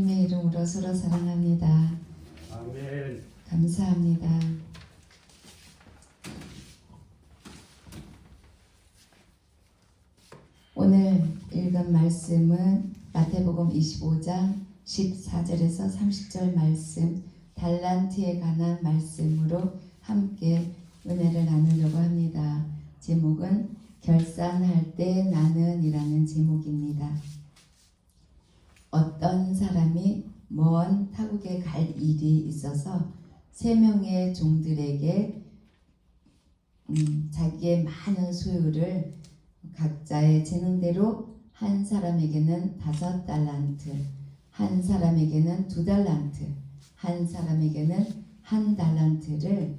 주님의 이름으로 서로 사랑합니다. 아멘. 감사합니다. 오늘 읽은 말씀은 마태복음 25장 14절에서 30절 말씀 달란트에 관한 말씀으로 함께 은혜를 나누려고 합니다. 제목은 결산할 때 나는이라는 제목입니다. 어떤 사람이 먼 타국에 갈 일이 있어서 세 명의 종들에게 음, 자기의 많은 소유를 각자의 재능대로 한 사람에게는 다섯 달란트, 한 사람에게는 두 달란트, 한 사람에게는 한 달란트를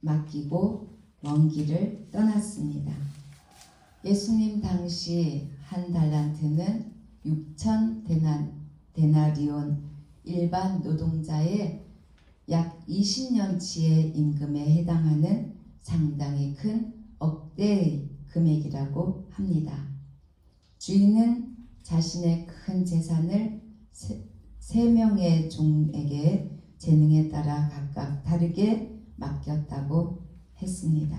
맡기고 먼 길을 떠났습니다. 예수님 당시 한 달란트는 6천 데나, 데나리온 일반 노동자의 약 20년치의 임금에 해당하는 상당히 큰 억대의 금액이라고 합니다. 주인은 자신의 큰 재산을 세, 세 명의 종에게 재능에 따라 각각 다르게 맡겼다고 했습니다.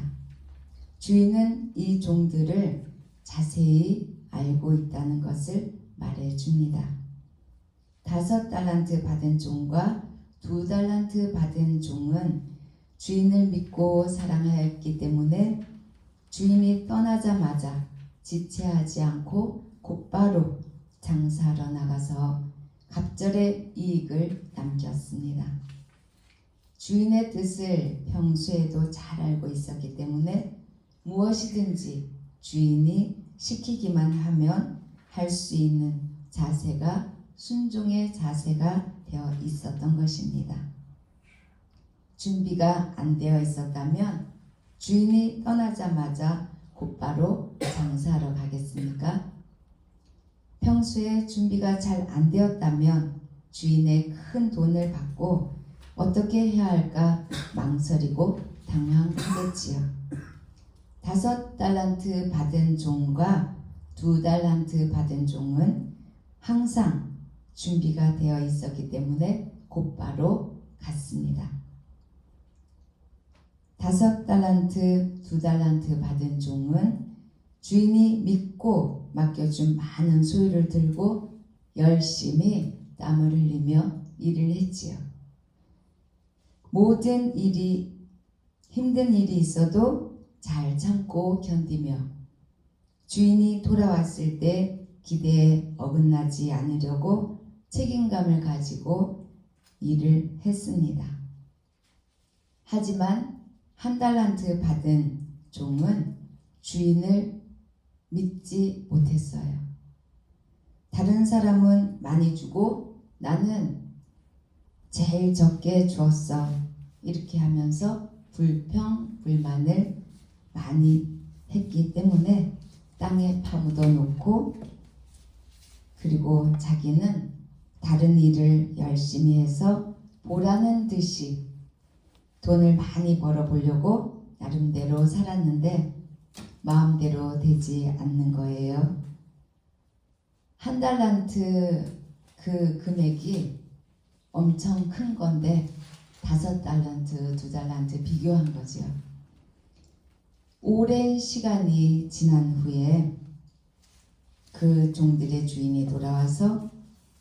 주인은 이 종들을 자세히 알고 있다는 것을 말해 줍니다. 다섯 달란트 받은 종과 두 달란트 받은 종은 주인을 믿고 사랑하였기 때문에 주인이 떠나자마자 지체하지 않고 곧바로 장사하러 나가서 갑절의 이익을 남겼습니다. 주인의 뜻을 평소에도 잘 알고 있었기 때문에 무엇이든지 주인이 시키기만 하면 할 수 있는 자세가 순종의 자세가 되어 있었던 것입니다. 준비가 안 되어 있었다면 주인이 떠나자마자 곧바로 장사하러 가겠습니까? 평소에 준비가 잘 안 되었다면 주인의 큰 돈을 받고 어떻게 해야 할까 망설이고 당황하겠지요. 다섯 달란트 받은 종과 두 달란트 받은 종은 항상 준비가 되어 있었기 때문에 곧바로 갔습니다. 다섯 달란트, 두 달란트 받은 종은 주인이 믿고 맡겨준 많은 소유를 들고 열심히 땀을 흘리며 일을 했지요. 모든 일이 힘든 일이 있어도 잘 참고 견디며 주인이 돌아왔을 때 기대에 어긋나지 않으려고 책임감을 가지고 일을 했습니다. 하지만 한 달란트 받은 종은 주인을 믿지 못했어요. 다른 사람은 많이 주고 나는 제일 적게 주었어. 이렇게 하면서 불평, 불만을 많이 했기 때문에 땅에 파묻어 놓고 그리고 자기는 다른 일을 열심히 해서 보라는 듯이 돈을 많이 벌어 보려고 나름대로 살았는데 마음대로 되지 않는 거예요. 한 달란트 그 금액이 엄청 큰 건데 다섯 달란트, 두 달란트 비교한 거죠. 오랜 시간이 지난 후에 그 종들의 주인이 돌아와서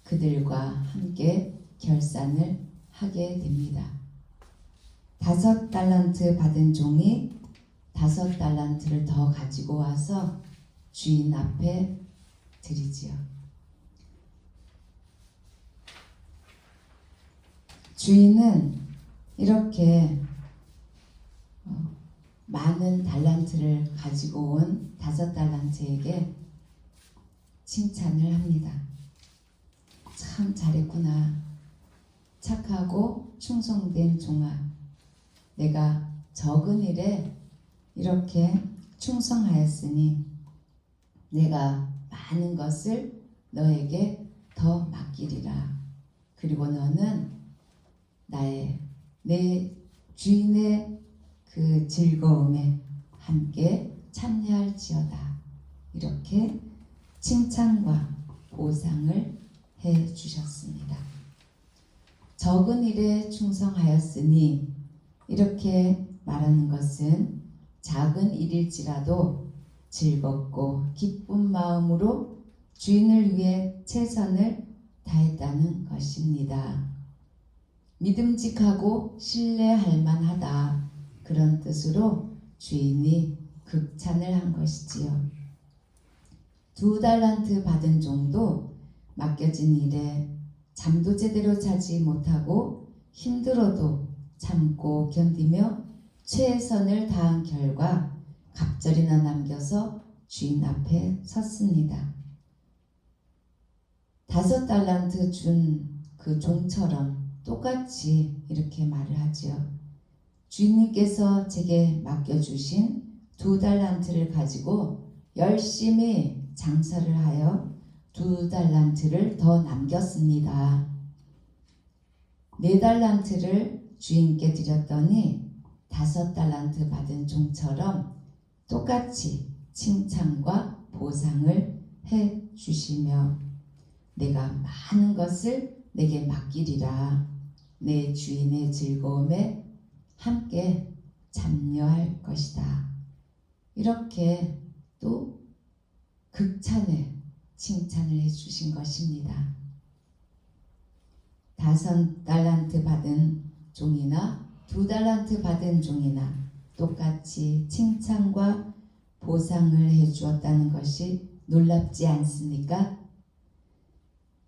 그들과 함께 결산을 하게 됩니다. 다섯 달란트 받은 종이 다섯 달란트를 더 가지고 와서 주인 앞에 드리지요. 주인은 이렇게 어, 많은 달란트를 가지고 온 다섯 달란트에게 칭찬을 합니다. 참 잘했구나. 착하고 충성된 종아. 내가 적은 일에 이렇게 충성하였으니 내가 많은 것을 너에게 더 맡기리라. 그리고 너는 나의 내 주인의 그 즐거움에 함께 참여할지어다. 이렇게 칭찬과 보상을 해 주셨습니다. 적은 일에 충성하였으니 이렇게 말하는 것은 작은 일일지라도 즐겁고 기쁜 마음으로 주인을 위해 최선을 다했다는 것입니다. 믿음직하고 신뢰할 만하다. 그런 뜻으로 주인이 극찬을 한 것이지요. 두 달란트 받은 종도 맡겨진 일에 잠도 제대로 자지 못하고 힘들어도 참고 견디며 최선을 다한 결과 갑절이나 남겨서 주인 앞에 섰습니다. 다섯 달란트 준 그 종처럼 똑같이 이렇게 말을 하지요. 주인님께서 제게 맡겨주신 두 달란트를 가지고 열심히 장사를 하여 두 달란트를 더 남겼습니다. 네 달란트를 주인께 드렸더니 다섯 달란트 받은 종처럼 똑같이 칭찬과 보상을 해 주시며 내가 많은 것을 내게 맡기리라 내 주인의 즐거움에 함께 참여할 것이다. 이렇게 또 극찬을 칭찬을 해 주신 것입니다. 다섯 달란트 받은 종이나 두 달란트 받은 종이나 똑같이 칭찬과 보상을 해 주었다는 것이 놀랍지 않습니까?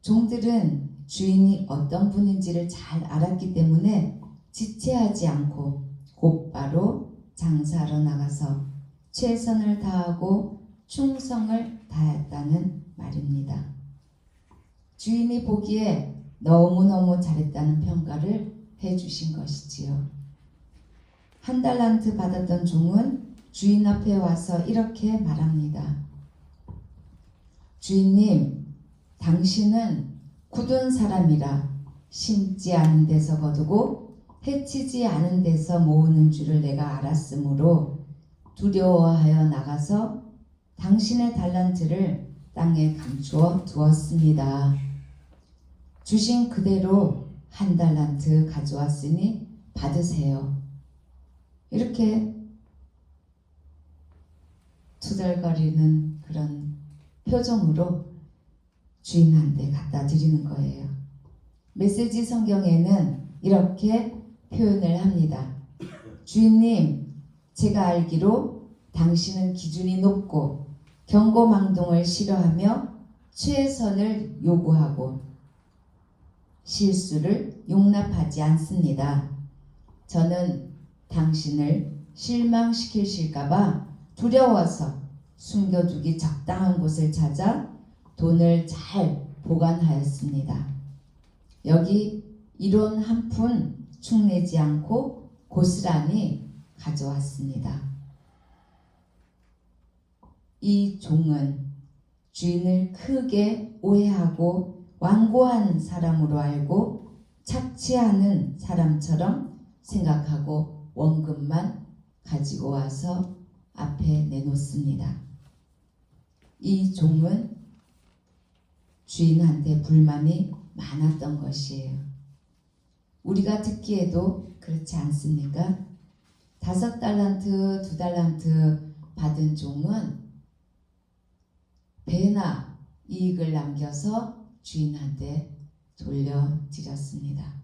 종들은 주인이 어떤 분인지를 잘 알았기 때문에 지체하지 않고 곧바로 장사로 나가서 최선을 다하고 충성을 다했다는 말입니다. 주인이 보기에 너무너무 잘했다는 평가를 해주신 것이지요. 한 달란트 받았던 종은 주인 앞에 와서 이렇게 말합니다. 주인님, 당신은 굳은 사람이라 심지 않은 데서 거두고 해치지 않은 데서 모으는 줄을 내가 알았으므로 두려워하여 나가서 당신의 달란트를 땅에 감추어 두었습니다. 주신 그대로 한 달란트 가져왔으니 받으세요. 이렇게 투덜거리는 그런 표정으로 주인한테 갖다 드리는 거예요. 메시지 성경에는 이렇게 표현을 합니다. 주인님, 제가 알기로 당신은 기준이 높고 경고망동을 싫어하며 최선을 요구하고 실수를 용납하지 않습니다. 저는 당신을 실망시키실까봐 두려워서 숨겨두기 적당한 곳을 찾아 돈을 잘 보관하였습니다. 여기 이론 한 푼 축내지 않고 고스란히 가져왔습니다. 이 종은 주인을 크게 오해하고 완고한 사람으로 알고 착취하는 사람처럼 생각하고 원금만 가지고 와서 앞에 내놓습니다. 이 종은 주인한테 불만이 많았던 것이에요. 우리가 듣기에도 그렇지 않습니까? 다섯 달란트, 두 달란트 받은 종은 배나 이익을 남겨서 주인한테 돌려드렸습니다.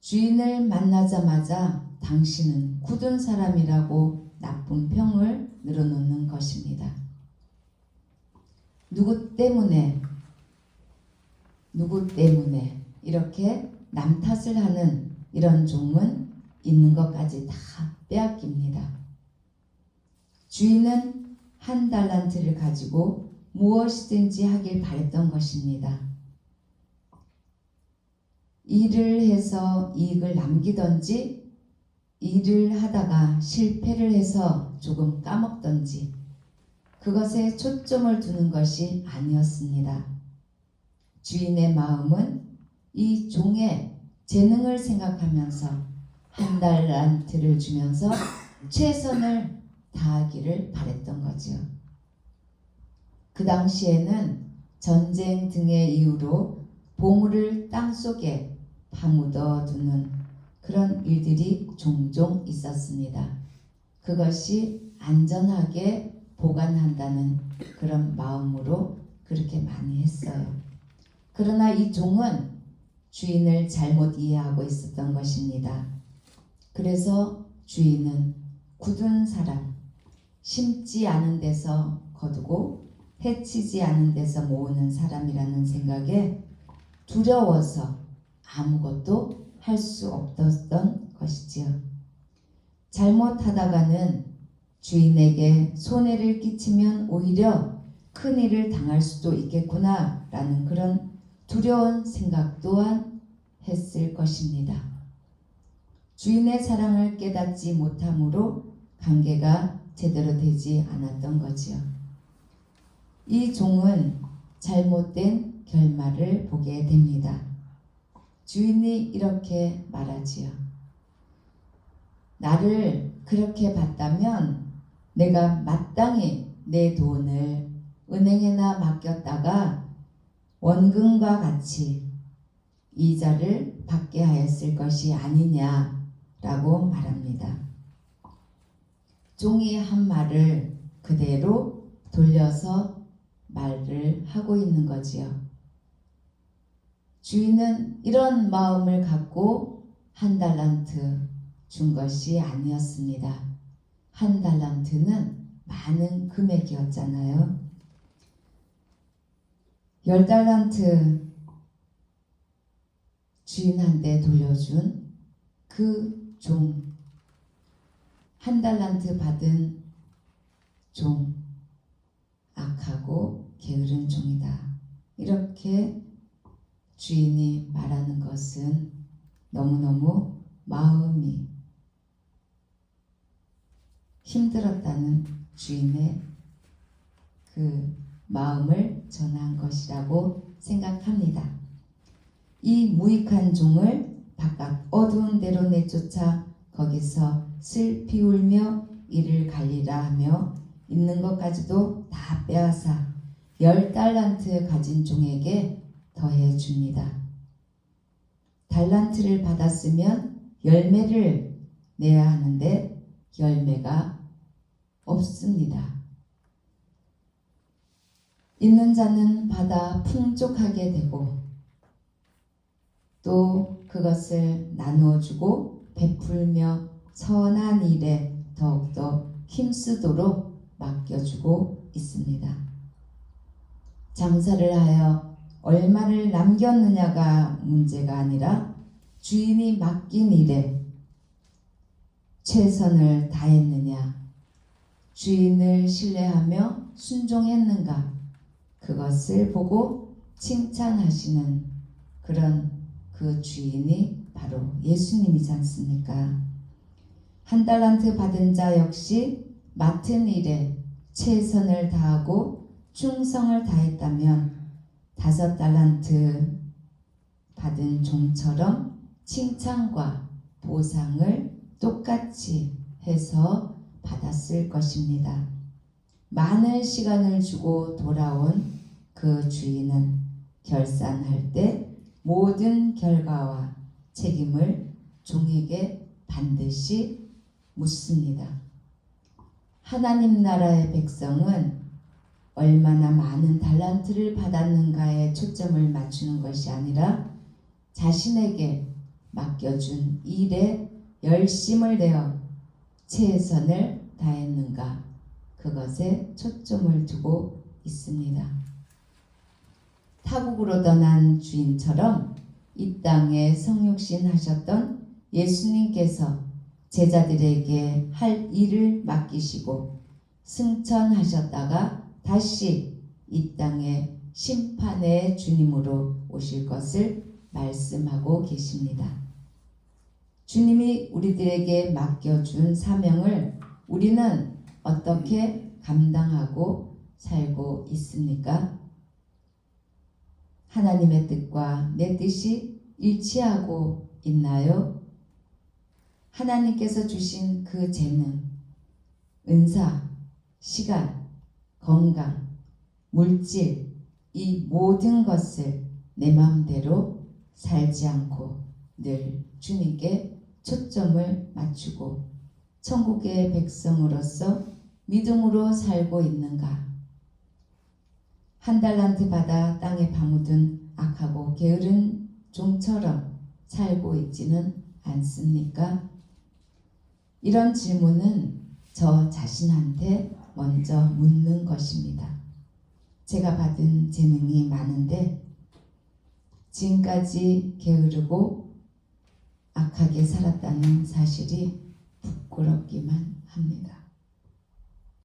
주인을 만나자마자 당신은 굳은 사람이라고 나쁜 평을 늘어놓는 것입니다. 누구 때문에 누구 때문에 이렇게 남 탓을 하는 이런 종은 있는 것까지 다 빼앗깁니다. 주인은 한 달란트를 가지고 무엇이든지 하길 바랬던 것입니다. 일을 해서 이익을 남기던지 일을 하다가 실패를 해서 조금 까먹던지 그것에 초점을 두는 것이 아니었습니다. 주인의 마음은 이 종의 재능을 생각하면서 한 달란트를 주면서 최선을 다하기를 바랬던 거지요. 그 당시에는 전쟁 등의 이유로 보물을 땅 속에 파묻어 두는 그런 일들이 종종 있었습니다. 그것이 안전하게 보관한다는 그런 마음으로 그렇게 많이 했어요. 그러나 이 종은 주인을 잘못 이해하고 있었던 것입니다. 그래서 주인은 굳은 사람, 심지 않은 데서 거두고 해치지 않은 데서 모으는 사람이라는 생각에 두려워서 아무것도 할 수 없었던 것이지요. 잘못하다가는 주인에게 손해를 끼치면 오히려 큰 일을 당할 수도 있겠구나라는 그런 두려운 생각 또한 했을 것입니다. 주인의 사랑을 깨닫지 못함으로 관계가 제대로 되지 않았던 거지요. 이 종은 잘못된 결말을 보게 됩니다. 주인이 이렇게 말하지요. 나를 그렇게 봤다면 내가 마땅히 내 돈을 은행에나 맡겼다가 원금과 같이 이자를 받게 하였을 것이 아니냐라고 말합니다. 종이 한 말을 그대로 돌려서 말을 하고 있는 거지요. 주인은 이런 마음을 갖고 한 달란트 준 것이 아니었습니다. 한 달란트는 많은 금액이었잖아요. 열 달란트 주인한테 돌려준 그 종, 한 달란트 받은 종, 악하고 게으른 종이다. 이렇게 주인이 말하는 것은 너무너무 마음이 힘들었다는 주인의 그 마음을 전한 것이라고 생각합니다. 이 무익한 종을 바깥 어두운 데로 내쫓아 거기서 슬피 울며 이를 갈리라 하며 있는 것까지도 다 빼앗아 열 달란트 가진 종에게 더해 줍니다. 달란트를 받았으면 열매를 내야 하는데 열매가 없습니다. 있는 자는 받아 풍족하게 되고 또 그것을 나누어 주고 베풀며 선한 일에 더욱더 힘쓰도록 맡겨주고 있습니다. 장사를 하여 얼마를 남겼느냐가 문제가 아니라 주인이 맡긴 일에 최선을 다했느냐, 주인을 신뢰하며 순종했는가, 그것을 보고 칭찬하시는 그런 그 주인이 바로 예수님이지 않습니까? 한 달란트 받은 자 역시 맡은 일에 최선을 다하고 충성을 다했다면 다섯 달란트 받은 종처럼 칭찬과 보상을 똑같이 해서 받았을 것입니다. 많은 시간을 주고 돌아온 그 주인은 결산할 때 모든 결과와 책임을 종에게 반드시 묻습니다. 하나님 나라의 백성은 얼마나 많은 달란트를 받았는가에 초점을 맞추는 것이 아니라 자신에게 맡겨준 일에 열심을 내어 최선을 다했는가 그것에 초점을 두고 있습니다. 타국으로 떠난 주인처럼 이 땅에 성육신 하셨던 예수님께서 제자들에게 할 일을 맡기시고 승천하셨다가 다시 이 땅에 심판의 주님으로 오실 것을 말씀하고 계십니다. 주님이 우리들에게 맡겨준 사명을 우리는 어떻게 감당하고 살고 있습니까? 하나님의 뜻과 내 뜻이 일치하고 있나요? 하나님께서 주신 그 재능, 은사, 시간, 건강, 물질, 이 모든 것을 내 마음대로 살지 않고 늘 주님께 초점을 맞추고 천국의 백성으로서 믿음으로 살고 있는가? 한 달란트 받아 땅에 파묻은 악하고 게으른 종처럼 살고 있지는 않습니까? 이런 질문은 저 자신한테 먼저 묻는 것입니다. 제가 받은 재능이 많은데 지금까지 게으르고 악하게 살았다는 사실이 부끄럽기만 합니다.